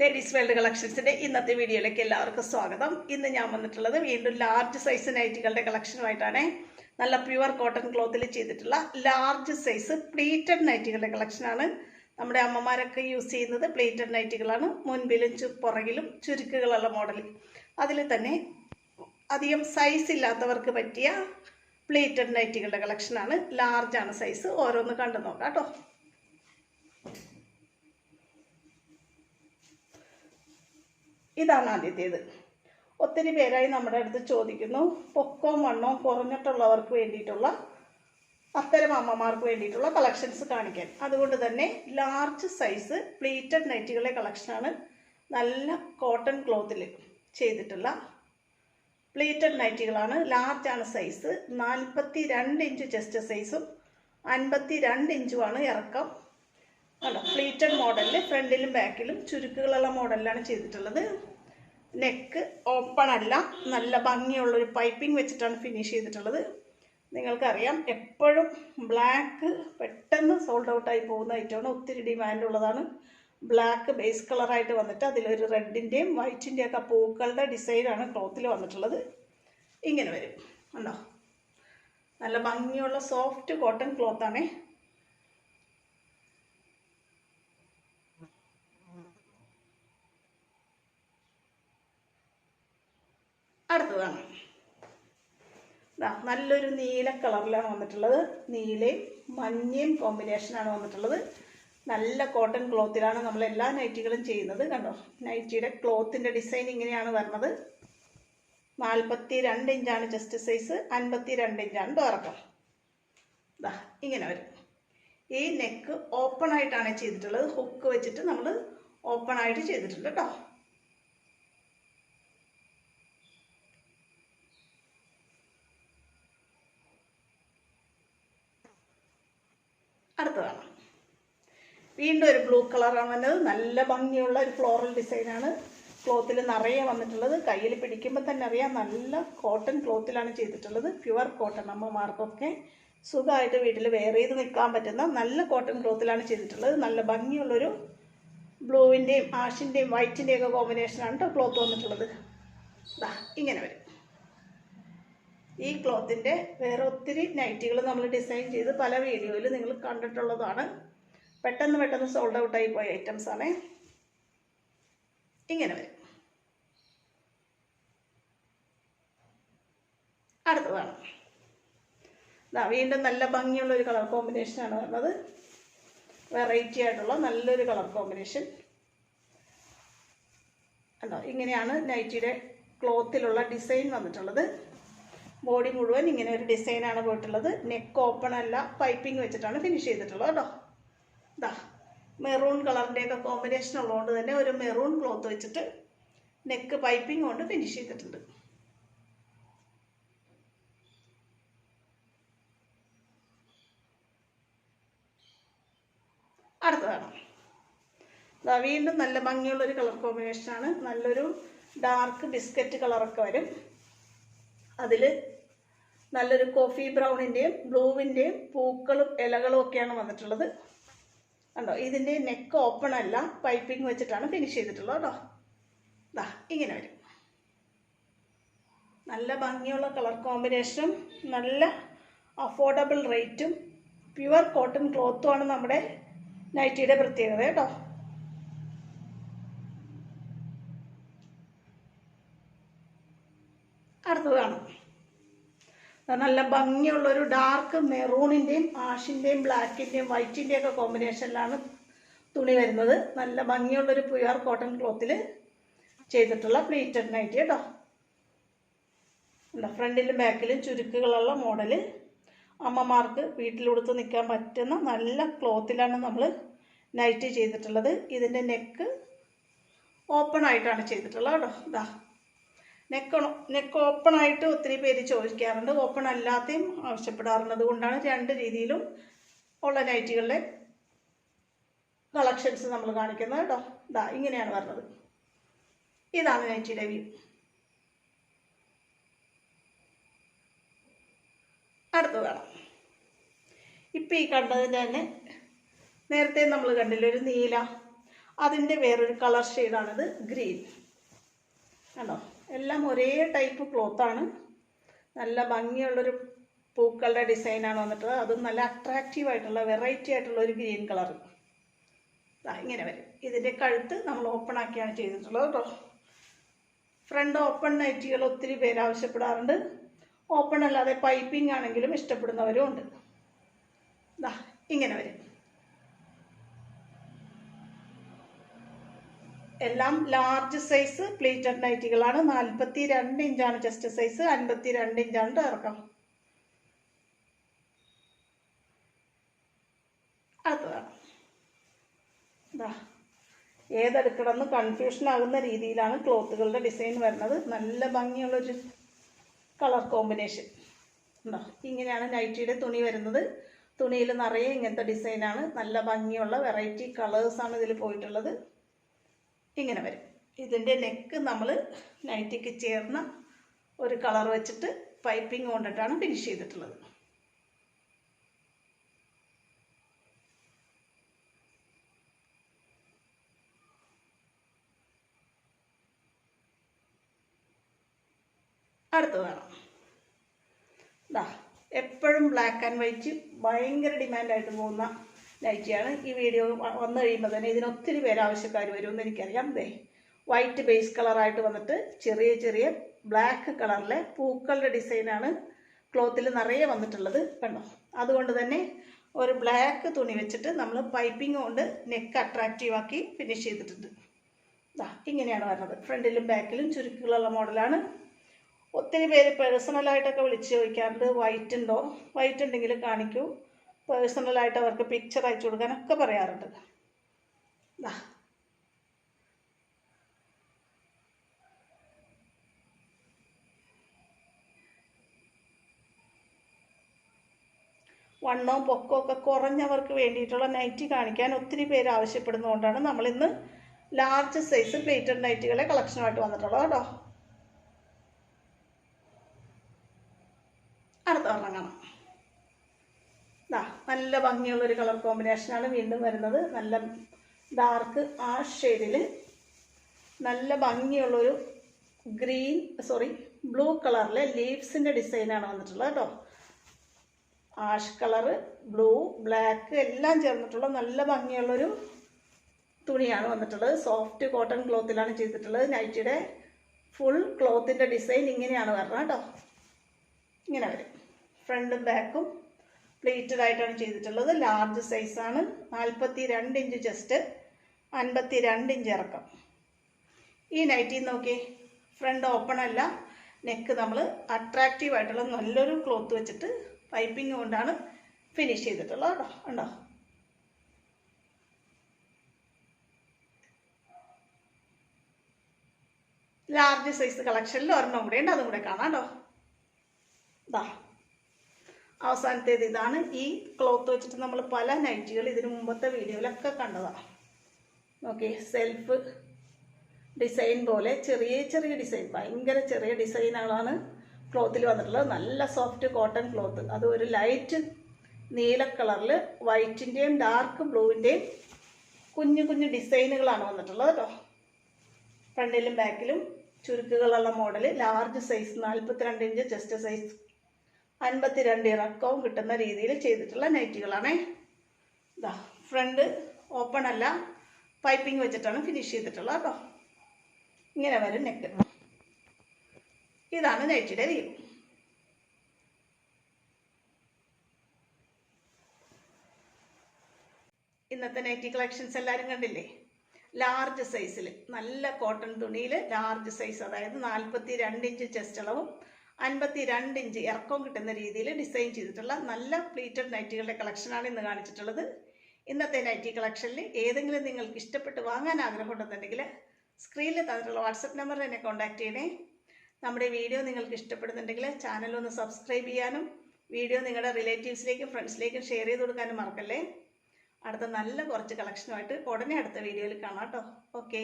Ladies world കളക്ഷൻസിന്റെ ഇന്നത്തെ വീഡിയോയിലേക്ക് എല്ലാവർക്കും സ്വാഗതം. ഇന്ന് ഞാൻ വന്നിട്ടുള്ളത് വീണ്ടും ലാർജ് സൈസ് നൈറ്റികളുടെ കളക്ഷനുമായിട്ടാണ് നല്ല പ്യുവർ കോട്ടൺ ക്ലോത്തിൽ ചെയ്തിട്ടുള്ള ലാർജ് സൈസ് പ്ലീറ്റഡ് നൈറ്റികളുടെ കളക്ഷനാണ് നമ്മുടെ അമ്മമാരൊക്കെ യൂസ് ചെയ്യുന്നത് പ്ലീറ്റഡ് നൈറ്റികളാണ് മുൻപിലും പുറകിലും ചുരുക്കുകളുള്ള മോഡൽ അതിൽ തന്നെ അധികം സൈസ് ഇല്ലാത്തവർക്ക് പറ്റിയ പ്ലീറ്റഡ് നൈറ്റികളുടെ കളക്ഷനാണ് ലാർജാണ് സൈസ് ഓരോന്ന് കണ്ടു നോക്കാം കേട്ടോ. ഇതാണ് ആദ്യത്തേത്. ഒത്തിരി പേരായി നമ്മുടെ അടുത്ത് ചോദിക്കുന്നു. പൊക്കവും വണ്ണവും കുറഞ്ഞിട്ടുള്ളവർക്ക് വേണ്ടിയിട്ടുള്ള അത്തരം അമ്മമാർക്ക് വേണ്ടിയിട്ടുള്ള കളക്ഷൻസ് കാണിക്കാൻ. അതുകൊണ്ട് തന്നെ ലാർജ് സൈസ് പ്ലീറ്റഡ് നൈറ്റുകളെ കളക്ഷനാണ് നല്ല കോട്ടൺ ക്ലോത്തിൽ ചെയ്തിട്ടുള്ള പ്ലീറ്റഡ് നൈറ്റികളാണ് ലാർജാണ് സൈസ് നാൽപ്പത്തി രണ്ട് ഇഞ്ച് ചെസ്റ്റ് സൈസും അൻപത്തി രണ്ട് ഇഞ്ചുമാണ് ഇറക്കം. കണ്ടോ? പ്ലീറ്റഡ് മോഡലിൽ ഫ്രണ്ടിലും ബാക്കിലും ചുരുക്കുകളുള്ള മോഡലിലാണ് ചെയ്തിട്ടുള്ളത്. നെക്ക് ഓപ്പൺ അല്ല നല്ല ഭംഗിയുള്ളൊരു പൈപ്പിംഗ് വെച്ചിട്ടാണ് ഫിനിഷ് ചെയ്തിട്ടുള്ളത്. നിങ്ങൾക്കറിയാം എപ്പോഴും ബ്ലാക്ക് പെട്ടെന്ന് സോൾഡ് ഔട്ടായി പോകുന്ന ഐറ്റമാണ് ഒത്തിരി ഡിമാൻഡുള്ളതാണ് ബ്ലാക്ക് ബേസ് കളറായിട്ട് വന്നിട്ട് അതിലൊരു റെഡിന്റെയും വൈറ്റിന്റെയും ഒക്കെ പൂക്കളുടെ ഡിസൈനാണ് ക്ലോത്തിൽ വന്നിട്ടുള്ളത്. ഇങ്ങനെ വരും. ഉണ്ടോ നല്ല ഭംഗിയുള്ള സോഫ്റ്റ് കോട്ടൺ ക്ലോത്താണേ ദാ നല്ലൊരു നീല കളറിലാണ് വന്നിട്ടുള്ളത്. നീലയും മഞ്ഞയും കോമ്പിനേഷനാണ് വന്നിട്ടുള്ളത്. നല്ല കോട്ടൺ ക്ലോത്തിലാണ് നമ്മൾ എല്ലാ നൈറ്റികളും ചെയ്യുന്നത്. കണ്ടോ? നൈറ്റിയുടെ ക്ലോത്തിന്റെ ഡിസൈൻ ഇങ്ങനെയാണ് വരുന്നത്. നാൽപ്പത്തി രണ്ട് ഇഞ്ചാണ് ചെസ്റ്റ് സൈസ് അൻപത്തി രണ്ട് ഇഞ്ചാണ് ഡോറക്കം ഇതാ ഇങ്ങനെ വരും. ഈ നെക്ക് ഓപ്പൺ ആയിട്ടാണ് ചെയ്തിട്ടുള്ളത്. ഹുക്ക് വെച്ചിട്ട് നമ്മൾ ഓപ്പൺ ആയിട്ട് ചെയ്തിട്ടുണ്ട് കേട്ടോ. അടുത്തതാണ് വീണ്ടും ഒരു ബ്ലൂ കളറാണ് വന്നത്. നല്ല ഭംഗിയുള്ള ഒരു ഫ്ലോറൽ ഡിസൈനാണ് ക്ലോത്തിൽ നിറയെ വന്നിട്ടുള്ളത്. കയ്യിൽ പിടിക്കുമ്പോൾ തന്നെ അറിയാം നല്ല കോട്ടൺ ക്ലോത്തിലാണ് ചെയ്തിട്ടുള്ളത്. പ്യുവർ കോട്ടൺ അമ്മമാർക്കൊക്കെ സുഖമായിട്ട് വീട്ടിൽ വെയർ ചെയ്ത് നിൽക്കാൻ പറ്റുന്ന നല്ല കോട്ടൺ ക്ലോത്തിലാണ് ചെയ്തിട്ടുള്ളത്. നല്ല ഭംഗിയുള്ളൊരു ബ്ലൂവിന്റെയും ആഷിന്റെയും വൈറ്റിന്റെയും ഒക്കെ കോമ്പിനേഷനാണ് കേട്ടോ ക്ലോത്ത് വന്നിട്ടുള്ളത്. ദാ ഇങ്ങനെ വരും. ഈ ക്ലോത്തിന്റെ വേറെ ഒത്തിരി നൈറ്റികൾ നമ്മൾ ഡിസൈൻ ചെയ്ത് പല വീഡിയോയിൽ നിങ്ങൾ കണ്ടിട്ടുള്ളതാണ്. പെട്ടെന്ന് പെട്ടെന്ന് സോൾഡ് ഔട്ടായി പോയ ഐറ്റംസ് ആണ്. ഇങ്ങനെ വരും. അടുത്തതാണ്. ഇതാ വീണ്ടും നല്ല ഭംഗിയുള്ള ഒരു കളർ കോമ്പിനേഷനാണ് വരുന്നത്. വെറൈറ്റി ആയിട്ടുള്ള നല്ലൊരു കളർ കോമ്പിനേഷൻ കണ്ടോ ഇങ്ങനെയാണ് നൈറ്റിയുടെ ക്ലോത്തിലുള്ള ഡിസൈൻ വന്നിട്ടുള്ളത്. ബോഡി മുഴുവൻ ഇങ്ങനെ ഒരു ഡിസൈനാണ് പോയിട്ടുള്ളത്. നെക്ക് ഓപ്പൺ അല്ല പൈപ്പിംഗ് വെച്ചിട്ടാണ് ഫിനിഷ് ചെയ്തിട്ടുള്ളത് കേട്ടോ. ഇതാ മെറൂൺ കളറിന്റെയൊക്കെ കോമ്പിനേഷൻ ഉള്ളതുകൊണ്ട് തന്നെ ഒരു മെറൂൺ ക്ലോത്ത് വെച്ചിട്ട് നെക്ക് പൈപ്പിംഗ് കൊണ്ട് ഫിനിഷ് ചെയ്തിട്ടുണ്ട്. അടുത്തതാണ്. വീണ്ടും നല്ല ഭംഗിയുള്ളൊരു കളർ കോമ്പിനേഷനാണ് നല്ലൊരു ഡാർക്ക് ബിസ്ക്കറ്റ് കളറൊക്കെ വരും. അതിൽ നല്ലൊരു കോഫി ബ്രൗണിന്റെയും ബ്ലൂവിന്റെയും പൂക്കളും ഇലകളും ഒക്കെയാണ് വന്നിട്ടുള്ളത്. കണ്ടോ? ഇതിന്റെ നെക്ക് ഓപ്പൺ അല്ല പൈപ്പിംഗ് വെച്ചിട്ടാണ് ഫിനിഷ് ചെയ്തിട്ടുള്ളത് കേട്ടോ. ദാ ഇങ്ങനെ വരും. നല്ല ഭംഗിയുള്ള കളർ കോമ്പിനേഷനും നല്ല അഫോർഡബിൾ റേറ്റും പ്യുവർ കോട്ടൺ ക്ലോത്തുമാണ് നമ്മുടെ നൈറ്റിയുടെ പ്രത്യേകത കേട്ടോ. അടുത്തത് കാണാം. നല്ല ഭംഗിയുള്ള ഒരു ഡാർക്ക് മെറൂണിന്റെയും ആഷിന്റെയും ബ്ലാക്കിന്റെയും വൈറ്റിന്റെയും ഒക്കെ കോമ്പിനേഷനിലാണ് തുണി വരുന്നത്. നല്ല ഭംഗിയുള്ളൊരു പ്യുവർ കോട്ടൺ ക്ലോത്തിൽ ചെയ്തിട്ടുള്ള പ്ലീറ്റഡ് നൈറ്റി കേട്ടോ. എന്താ ഫ്രണ്ടിലും ബാക്കിലും ചുരുക്കുകളുള്ള മോഡൽ അമ്മമാർക്ക് വീട്ടിലെടുത്ത് നിൽക്കാൻ പറ്റുന്ന നല്ല ക്ലോത്തിലാണ് നമ്മൾ നൈറ്റ് ചെയ്തിട്ടുള്ളത്. ഇതിന്റെ നെക്ക് ഓപ്പൺ ആയിട്ടാണ് ചെയ്തിട്ടുള്ളത് കേട്ടോ. ഇതാ നെക്ക് നെക്ക് ഓപ്പൺ ആയിട്ട് ഒത്തിരി പേര് ചോദിക്കാറുണ്ട്. ഓപ്പൺ അല്ലാത്തയും ആവശ്യപ്പെടാറുള്ളത് കൊണ്ടാണ് രണ്ട് രീതിയിലും ഉള്ള നൈറ്റികളുടെ കളക്ഷൻസ് നമ്മൾ കാണിക്കുന്നത് കേട്ടോ. ഇതാ ഇങ്ങനെയാണ് വരുന്നത്. ഇതാണ് നൈറ്റിയുടെ വ്യൂ. അടുത്ത് കാണാം. ഇപ്പം ഈ കണ്ടതിന്റെ തന്നെ നേരത്തെ നമ്മൾ കണ്ടില്ല ഒരു നീല. അതിന്റെ വേറൊരു കളർ ഷെയ്ഡാണിത് ഗ്രീൻ. കണ്ടോ? എല്ലാം ഒരേ ടൈപ്പ് ക്ലോത്താണ് നല്ല ഭംഗിയുള്ളൊരു പൂക്കളുടെ ഡിസൈനാണ് വന്നിട്ട് അതും നല്ല അട്രാക്റ്റീവ് ആയിട്ടുള്ള വെറൈറ്റി ആയിട്ടുള്ള ഒരു ഗ്രീൻ കളർ ഇങ്ങനെ വരും. ഇതിന്റെ കഴുത്ത് നമ്മൾ ഓപ്പൺ ആക്കിയാണ് ചെയ്തിട്ടുള്ളത് കേട്ടോ ഫ്രണ്ട് ഓപ്പൺ നൈറ്റികൾ ഒത്തിരി പേര് ആവശ്യപ്പെടാറുണ്ട്. ഓപ്പൺ അല്ലാതെ പൈപ്പിംഗ് ആണെങ്കിലും ഇഷ്ടപ്പെടുന്നവരും ഉണ്ട്. ഇങ്ങനെ വരും. എല്ലാം ലാർജ് സൈസ് പ്ലേറ്റഡ് നൈറ്റികളാണ് നാൽപ്പത്തി രണ്ട് ഇഞ്ചാണ് ചെസ്റ്റ് സൈസ് അൻപത്തി രണ്ട് ഇഞ്ചാണ് ഇറക്കം അടുത്തതാണ്. ഇതാ ഏതെടുക്കണമെന്ന് കൺഫ്യൂഷൻ ആകുന്ന രീതിയിലാണ് ക്ലോത്തുകളുടെ ഡിസൈൻ വരുന്നത്. നല്ല ഭംഗിയുള്ളൊരു കളർ കോമ്പിനേഷൻ ഉണ്ടോ ഇങ്ങനെയാണ് നൈറ്റിയുടെ തുണി വരുന്നത്. തുണിയിൽ നിറയെ ഇങ്ങനത്തെ ഡിസൈനാണ് നല്ല ഭംഗിയുള്ള വെറൈറ്റി കളേഴ്സാണ് ഇതിൽ പോയിട്ടുള്ളത്. ഇങ്ങനെ വരും. ഇതിന്റെ നെക്ക് നമ്മൾ നൈറ്റിക്ക് ചേർന്ന ഒരു കളർ വെച്ചിട്ട് പൈപ്പിംഗ് കൊണ്ടിട്ടാണ് ഫിനിഷ് ചെയ്തിട്ടുള്ളത്. അടുത്തതാണ് ദാ എപ്പോഴും ബ്ലാക്ക് ആൻഡ് വൈറ്റ് ഭയങ്കര ഡിമാൻഡായിട്ട് പോകുന്ന നൈറ്റിയാണ് ഈ വീഡിയോ വന്നു കഴിയുമ്പോൾ തന്നെ ഇതിന് ഒത്തിരി പേര് ആവശ്യക്കാർ വരുമെന്ന് എനിക്കറിയാം. ദേ വൈറ്റ് ബേസ് കളറായിട്ട് വന്നിട്ട് ചെറിയ ചെറിയ ബ്ലാക്ക് കളറിലെ പൂക്കളുടെ ഡിസൈനാണ് ക്ലോത്തിൽ നിറയെ വന്നിട്ടുള്ളത് കണ്ടോ? അതുകൊണ്ട് തന്നെ ഒരു ബ്ലാക്ക് തുണി വെച്ചിട്ട് നമ്മൾ പൈപ്പിംഗ് കൊണ്ട് നെക്ക് അട്രാക്റ്റീവ് ആക്കി ഫിനിഷ് ചെയ്തിട്ടുണ്ട്. ദാ ഇങ്ങനെയാണ് വരുന്നത്. ഫ്രണ്ടിലും ബാക്കിലും ചുരുക്കുകളുള്ള മോഡലാണ് ഒത്തിരി പേര് പേഴ്സണലായിട്ടൊക്കെ വിളിച്ച് ചോദിക്കാറുണ്ട് വൈറ്റ് ഉണ്ടോ? വൈറ്റ് ഉണ്ടെങ്കിൽ കാണിക്കൂ. പേഴ്സണലായിട്ട് അവർക്ക് പിക്ചർ അയച്ചു കൊടുക്കാനൊക്കെ പറയാറുണ്ട്. വണ്ണവും പൊക്കവും ഒക്കെ കുറഞ്ഞവർക്ക് വേണ്ടിയിട്ടുള്ള നൈറ്റി കാണിക്കാൻ ഒത്തിരി പേര് ആവശ്യപ്പെടുന്നതുകൊണ്ടാണ് നമ്മളിന്ന് ലാർജ് സൈസ് പ്ലേറ്റഡ് നൈറ്റികളെ കളക്ഷനുമായിട്ട് വന്നിട്ടുള്ളത് കേട്ടോ. അടുത്ത വർണം കാണാം. നല്ല ഭംഗിയുള്ളൊരു കളർ കോമ്പിനേഷനാണ് വീണ്ടും വരുന്നത്. നല്ല ഡാർക്ക് ആ ഷെയ്ഡിൽ നല്ല ഭംഗിയുള്ളൊരു ഗ്രീൻ സോറി ബ്ലൂ കളറിലെ ലീവ്സിന്റെ ഡിസൈനാണ് വന്നിട്ടുള്ളത് കേട്ടോ ആഷ് കളറ് ബ്ലൂ ബ്ലാക്ക് എല്ലാം ചേർന്നിട്ടുള്ള നല്ല ഭംഗിയുള്ളൊരു തുണിയാണ് വന്നിട്ടുള്ളത്. സോഫ്റ്റ് കോട്ടൺ ക്ലോത്തിലാണ് ചെയ്തിട്ടുള്ളത്. നൈറ്റിയുടെ ഫുൾ ക്ലോത്തിന്റെ ഡിസൈൻ ഇങ്ങനെയാണ് വരണം കേട്ടോ ഇങ്ങനെ വരും. ഫ്രണ്ടും ബാക്കും പ്ലേറ്റഡ് ആയിട്ടാണ് ചെയ്തിട്ടുള്ളത്. ലാർജ് സൈസാണ് നാൽപ്പത്തി രണ്ട് ഇഞ്ച് ചെസ്റ്റ് അൻപത്തി രണ്ട് ഇഞ്ച് ഇറക്കം. ഈ നൈറ്റി നോക്കി ഫ്രണ്ട് ഓപ്പൺ അല്ല നെക്ക് നമ്മൾ അട്രാക്റ്റീവ് ആയിട്ടുള്ള നല്ലൊരു ക്ലോത്ത് വെച്ചിട്ട് പൈപ്പിംഗ് കൊണ്ടാണ് ഫിനിഷ് ചെയ്തിട്ടുള്ളത് കേട്ടോ. ഉണ്ടോ ലാർജ് സൈസ് കളക്ഷനിൽ ഒരെണ്ണം കൂടെ ഉണ്ട്. അതും കൂടെ കാണാം കേട്ടോ. ഇതാ അവസാനത്തേത് ഇതാണ്. ഈ ക്ലോത്ത് വെച്ചിട്ട് നമ്മൾ പല നൈറ്റികൾ ഇതിന് മുമ്പത്തെ വീഡിയോയിലൊക്കെ കണ്ടതാണ് ഓക്കെ സെൽഫ് ഡിസൈൻ പോലെ ചെറിയ ചെറിയ ഡിസൈൻ ഭയങ്കര ചെറിയ ഡിസൈനുകളാണ് ക്ലോത്തിൽ വന്നിട്ടുള്ളത്. നല്ല സോഫ്റ്റ് കോട്ടൺ ക്ലോത്ത് അത് ഒരു ലൈറ്റ് നീല കളറിൽ വൈറ്റിന്റെയും ഡാർക്ക് ബ്ലൂവിന്റെയും കുഞ്ഞു കുഞ്ഞു ഡിസൈനുകളാണ് വന്നിട്ടുള്ളത് കേട്ടോ ഫ്രണ്ടിലും ബാക്കിലും ചുരുക്കുകളുള്ള മോഡൽ ലാർജ് സൈസ് നാൽപ്പത്തിരണ്ട് ഇഞ്ച് ചെസ്റ്റ് സൈസ് അൻപത്തിരണ്ട് ഇറക്കവും കിട്ടുന്ന രീതിയിൽ ചെയ്തിട്ടുള്ള നൈറ്റികളാണേ. ഇതാ ഫ്രണ്ട് ഓപ്പൺ അല്ല പൈപ്പിംഗ് വെച്ചിട്ടാണ് ഫിനിഷ് ചെയ്തിട്ടുള്ളത് കേട്ടോ. ഇങ്ങനെ വരും നെക്ക്. ഇതാണ് നൈറ്റിയുടെ വ്യൂ. ഇന്നത്തെ നൈറ്റി കളക്ഷൻസ് എല്ലാവരും കണ്ടില്ലേ? ലാർജ് സൈസിൽ നല്ല കോട്ടൺ തുണിയിൽ ലാർജ് സൈസ് അതായത് നാൽപ്പത്തി രണ്ട് ഇഞ്ച് ചെസ്റ്റ് അളവും അൻപത്തി രണ്ട് ഇഞ്ച് ഇറക്കവും കിട്ടുന്ന രീതിയിൽ ഡിസൈൻ ചെയ്തിട്ടുള്ള നല്ല പ്ലീറ്റഡ് നൈറ്റികളുടെ കളക്ഷനാണ് ഇന്ന് കാണിച്ചിട്ടുള്ളത്. ഇന്നത്തെ നൈറ്റി കളക്ഷനിൽ ഏതെങ്കിലും നിങ്ങൾക്ക് ഇഷ്ടപ്പെട്ട് വാങ്ങാൻ ആഗ്രഹമുണ്ടെന്നുണ്ടെങ്കിൽ സ്ക്രീനിൽ തന്നിട്ടുള്ള വാട്സപ്പ് നമ്പറിൽ എന്നെ കോൺടാക്ട് ചെയ്യണേ. നമ്മുടെ വീഡിയോ നിങ്ങൾക്ക് ഇഷ്ടപ്പെടുന്നുണ്ടെങ്കിൽ ചാനൽ ഒന്ന് സബ്സ്ക്രൈബ് ചെയ്യാനും വീഡിയോ നിങ്ങളുടെ റിലേറ്റീവ്സിലേക്കും ഫ്രണ്ട്സിലേക്കും ഷെയർ ചെയ്ത് കൊടുക്കാനും മറക്കല്ലേ. അടുത്ത നല്ല കുറച്ച് കളക്ഷനുമായിട്ട് ഉടനെ അടുത്ത വീഡിയോയിൽ കാണാം കേട്ടോ. ഓക്കേ.